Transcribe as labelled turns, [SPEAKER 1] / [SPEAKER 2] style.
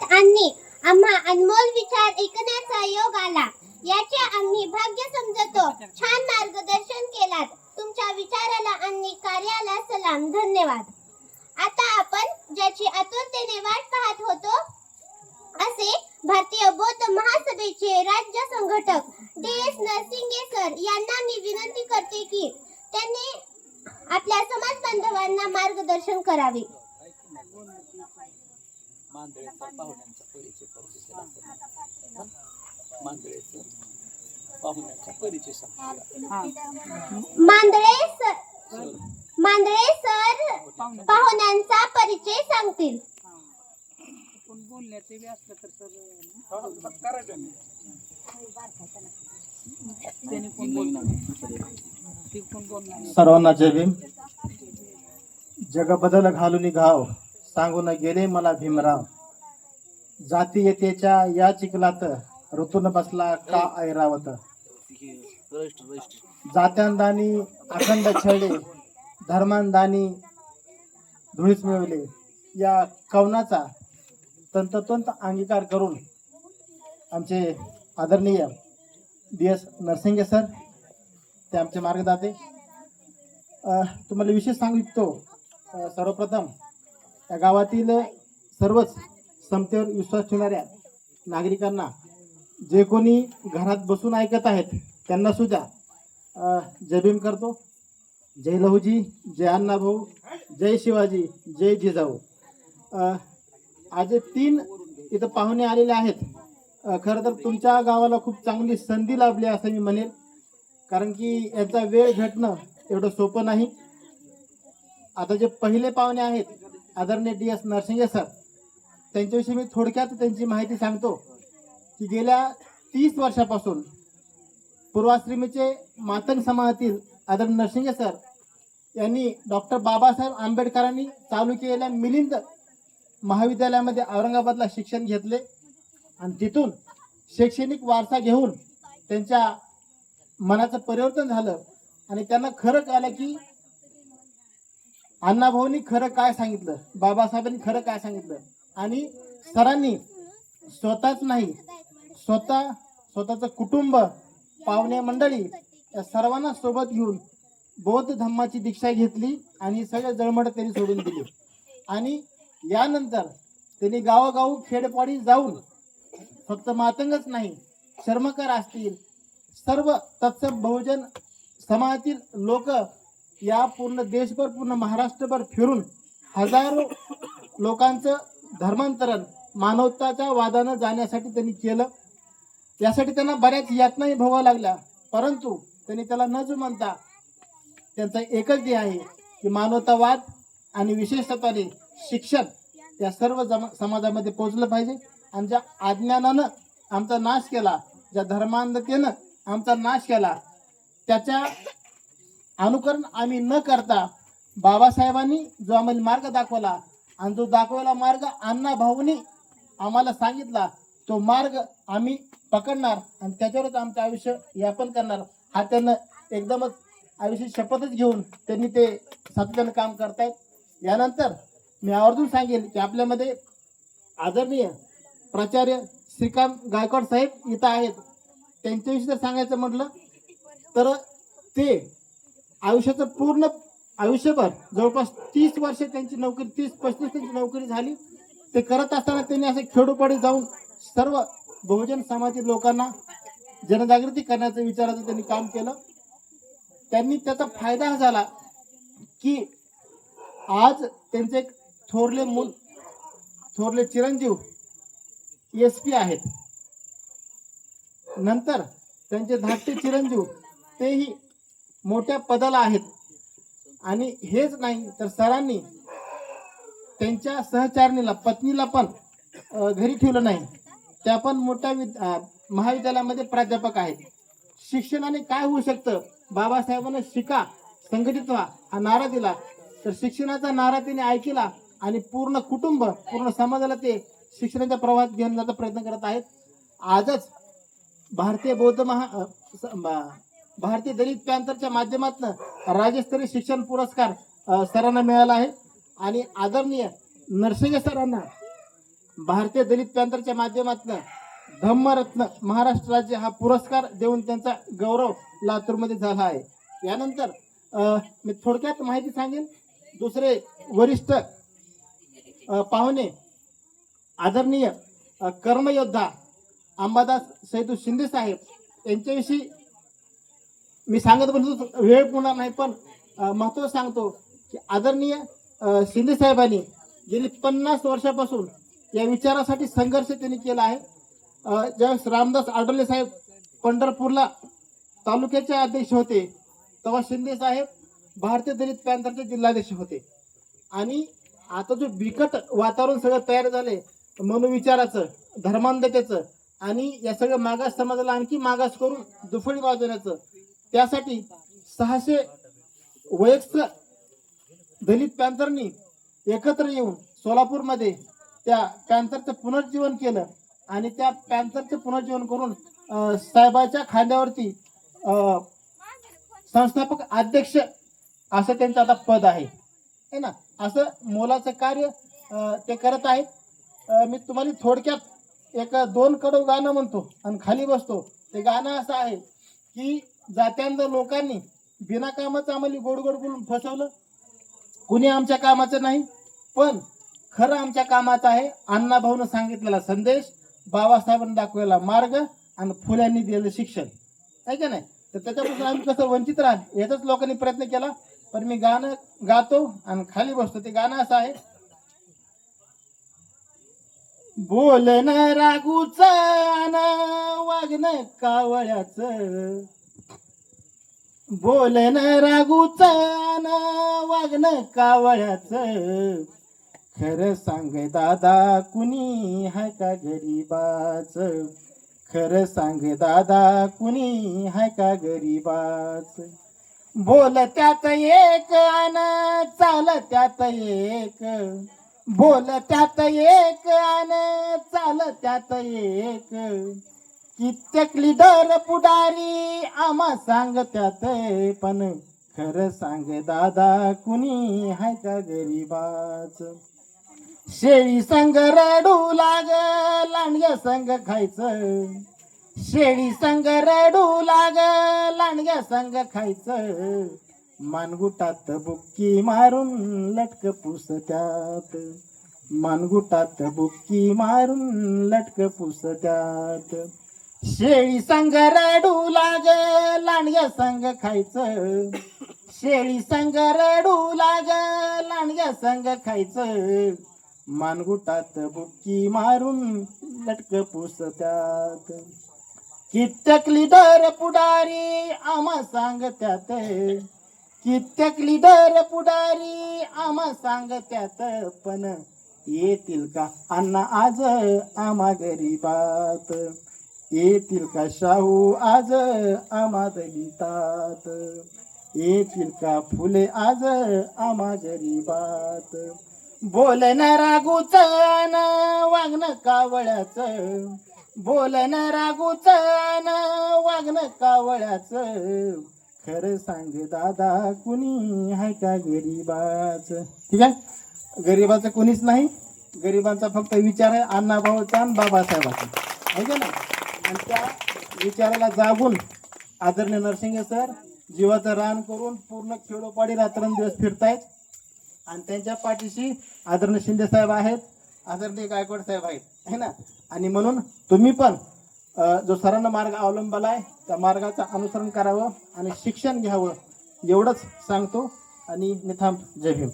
[SPEAKER 1] जगात आणणे आम्हा अनमोल विचार ऐकण्याचा योग आला. याचे आम्ही भाग्य समजतो. छान मार्गदर्शन केलात. तुमच्या विचाराला आणि कार्याला सलाम. धन्यवाद. आता आपण ज्याची आतुरतेने वाट पाहत होतो असे भारतीय बौद्ध महासभेचे राज्य संघटक डी एस नरसिंगे सर यांना मी विनंती करते की त्यांनी आपल्या समाज बांधवांना मार्गदर्शन करावे.
[SPEAKER 2] पाहुण्यांचा परिचय करून. मांदळेचं पाहुण्यांचा परिचय
[SPEAKER 1] मांदळे सर मांदळे सर पाहुण्यांचा परिचय सांगतील.
[SPEAKER 3] कोण बोलण्याचे बी असलं तर सर
[SPEAKER 2] करायचं मी.
[SPEAKER 3] त्याने. कोण बोलणार? ती कोण बोलणार?
[SPEAKER 4] सर्वांना जय भीम. जग बदल घालून घाव सांगून गेले मला भीमराव. जातीयतेच्या या चिखलात ऋतून बसला का ऐरावत? जात्यांदानी अखंड छळले धर्मांदानी धुळीच मिळवले. या कवनाचा तंतोतंत अंगीकार करून आमचे आदरणीय डी एस नरसिंगे सर ते आमचे मार्गदाते. तुम्हाला विशेष सांगू इच्छितो. सर्वप्रथम या गावातील सर्वच समतेवर विश्वास ठेवणाऱ्या नागरिकांना जे कोणी घरात बसून ऐकत आहेत त्यांना सुद्धा जय भीम करतो. जय लहूजी जय अण्णाभाऊ जय शिवाजी जय जिजाऊ. आज तीन इथं पाहुणे आलेले आहेत. खरं तर तुमच्या गावाला खूप चांगली संधी लाभली असं मी म्हणेल. कारण की याचा वेळ भेटणं एवढं सोपं नाही. आता जे पहिले पाहुणे आहेत आदरणीय डी एस नरसिंगे सर त्यांच्याविषयी मी थोडक्यात त्यांची माहिती सांगतो की गेल्या तीस वर्षापासून पूर्वाश्रमीचे मातंग समाजातील आदर नरसिंगे सर यांनी डॉक्टर बाबासाहेब आंबेडकरांनी चालू केलेल्या मिलिंद महाविद्यालयामध्ये औरंगाबादला शिक्षण घेतले. आणि तिथून शैक्षणिक वारसा घेऊन त्यांच्या मनाचं परिवर्तन झालं. आणि त्यांना खरं कळलं की अण्णाभाऊनी खरं काय सांगितलं? बाबासाहेबांनी खरं काय सांगितलं? आणि सरांनी स्वतःच नाही स्वतः स्वतःचं कुटुंब पाहुणे मंडळी या सर्वांना सोबत घेऊन बौद्ध धम्माची दीक्षा घेतली आणि सगळं जळमट त्यांनी सोडून दिली. आणि यानंतर त्यांनी गावोगाव खेडपाडी जाऊन फक्त मातंगच नाही शर्मकार असतील सर्व तत्सम बहुजन समाजातील लोक या पूर्ण देशभर पूर्ण महाराष्ट्रभर फिरून हजारो लोकांचं धर्मांतरण मानवताच्या वादानं जाण्यासाठी त्यांनी केलं. यासाठी त्यांना बऱ्याच यातनाही भोगाव्या लागल्या. परंतु त्यांनी त्याला न जुमानता त्यांचा एकच ध्येय आहे की मानवतावाद आणि विशेषत्वाने शिक्षण या सर्व जमा समाजामध्ये पोहोचलं पाहिजे. आणि ज्या अज्ञानानं आमचा नाश केला ज्या धर्मांधतेनं आमचा नाश केला त्याच्या अनुकरण आम्ही न करता बाबासाहेबांनी जो आम्हाला मार्ग दाखवला आणि जो दाखवला मार्ग अण्णा भाऊनी आम्हाला सांगितला तो मार्ग आम्ही पकडणार आणि त्याच्यावरच आमचं आयुष्य यापन करणार. हा त्यांना एकदमच आयुष्य शपथच घेऊन त्यांनी ते सातत्यानं काम करतायत. यानंतर मी आवर्जून सांगेन की आपल्यामध्ये आदरणीय प्राचार्य श्रीकांत गायकवाड साहेब इथं आहेत. त्यांच्याविषयी जर सांगायचं म्हटलं तर ते आयुष्याचं पूर्ण आयुष्यभर जवळपास तीस वर्ष त्यांची नोकरी तीस पस्तीस त्यांची नोकरी झाली. ते करत असताना त्यांनी असे खेडोपाडी जाऊन सर्व बहुजन समाजातील लोकांना जनजागृती करण्याचं विचाराचं त्यांनी काम केलं. त्यांनी त्याचा फायदा हा झाला की आज त्यांचे एक थोरले मूल थोरले चिरंजीव एस पी आहेत. नंतर त्यांचे धाकटे चिरंजीव तेही मोठ्या पदाला आहेत. आणि हेच नाही तर सरांनी त्यांच्या सहचारणीला पत्नीला पण घरी ठेवलं नाही. त्या पण मोठ्या विद- महाविद्यालयामध्ये प्राध्यापक आहेत. शिक्षणाने काय होऊ शकतं? बाबासाहेबांना शिका संघटित व्हा हा नारा दिला. तर शिक्षणाचा नारा त्याने ऐकला आणि पूर्ण कुटुंब पूर्ण समाजाला ते शिक्षणाच्या प्रवाहात घेऊन प्रयत्न करत आहेत. आजच भारतीय बौद्ध महा भारतीय दलित पॅन्थरच्या माध्यमातून राज्यस्तरीय शिक्षण पुरस्कार सरांना मिळाला आहे. आणि आदरणीय नरसिंगे सरांना भारतीय दलित पॅन्थरच्या माध्यमातून धम्मरत्न महाराष्ट्र राज्य हा पुरस्कार देऊन त्यांचा गौरव लातूरमध्ये झाला आहे. यानंतर मी थोडक्यात माहिती सांगेन. दुसरे वरिष्ठ पाहुणे आदरणीय कर्मयोद्धा अंबादास सैदू शिंदे साहेब यांच्याविषयी मी सांगत पण वेळ होणार नाही पण अं, महत्त्व सांगतो की आदरणीय शिंदे साहेबांनी गेली पन्नास वर्षापासून या विचारासाठी संघर्ष त्यांनी केला आहे. ज्यावेळेस रामदास आडोले साहेब पंढरपूरला तालुक्याचे अध्यक्ष होते तेव्हा शिंदे साहेब भारतीय दलित पॅन्थरचे जिल्हाध्यक्ष होते. आणि आता जो बिकट वातावरण सगळं तयार झाले मनोविचाराचं धर्मांधतेचं आणि या सगळ्या मागास समाजाला आणखी मागास करून दुफळी वाजवण्याचं त्यासाठी सहाशे वयस्क दलित पॅन्थरनी एकत्र येऊन सोलापूरमध्ये त्या पॅन्थरचं पुनर्जीवन केलं आणि त्या पॅन्थरचं पुनर्जीवन करून साहेबाच्या खांद्यावरती संस्थापक अध्यक्ष असं त्यांचं आता पद आहे. है ना? असं मोलाचं कार्य ते करत आहेत. मी तुम्हाला थोडक्यात एक दोन कडव गाणं म्हणतो आणि खाली बसतो. ते गाणं असं आहे की जात्यांच्या लोकांनी बिना कामाचं आम्हाला गोड गोड बोलून फसवलं. कुणी आमच्या कामाचं नाही पण खरं आमच्या कामाचं आहे. अण्णाभाऊनं सांगितलेला संदेश बाबासाहेबांनी दाखवलेला मार्ग आणि फुल्यांनी दिलेलं शिक्षण. आहे का नाही? तर त्याच्यापासून आम्ही कसं वंचित राहा? याचाच लोकांनी प्रयत्न केला पण मी गाणं गातो आणि खाली बसतो. ते गाणं असं आहे. बोलन रागूच वागणं कावळ्याचं. बोलन रागूच वागणं कावळ्याच. खरं सांग दादा कुणी हाय का गरीबाच? खरं सांग दादा कुणी हाय का गरीबाच? बोल त्यात एक अन चाल त्यात एक. बोल त्यात एक अन चाल त्यात एक. कित्येक लिडर पुढारी आम्हा सांग त्यात पण खरं सांग दादा कुणी हाय का गरीबाच? शेळी संग रडू लाग लांडग्या संग खायचं. शेळी संग रडू लाग लांडग्या संग खायचं. मानगुटात बुक्की मारून लटक पुसत्यात. मानगुटात बुक्की मारून लटक पुसत्यात. शेळी संग रडू लाग लांडग्या संग खायचं. शेळी संग रडू लाग लांडग्या संग खायचं. मानगुटात बुक्की मारून लटक पुसत्यात. कित्येक लिडर पुढारी आम्हा सांगत्यात. कित्येक लिडर पुढारी आम्हा सांगत्यात. पण येतील का अण्णा आज आम्हा गरीबात? येतील का शाहू आज आम्हा दलितात येतील का फुले आज आम्हा गरीबात बोलन रागूच वागणं कावळ्याच. बोलन रागूच वागणं कावळ्याच. खरं सांग दादा कुणी हाय का गरीबाच? ठीक आहे? गरीबाचं कुणीच नाही. गरिबांचा फक्त विचार आहे अण्णाभाऊचा आणि बाबासाहेबाचा. आहे का ना आणि त्या विचाराला जागून आदरणीय नरसिंगे सर जीवाचं रान करून पूर्ण खेडोपाडी रात्रंदिवस फिरतायत. आणि त्यांच्या पाठीशी आदरणीय शिंदे साहेब आहेत आदरणीय गायकवाड साहेब आहेत है ना? आणि म्हणून तुम्ही पण जो सरांना मार्ग अवलंबला आहे त्या मार्गाचं अनुसरण करावं आणि शिक्षण घ्यावं एवढंच सांगतो. आणि निथांब जय भीम.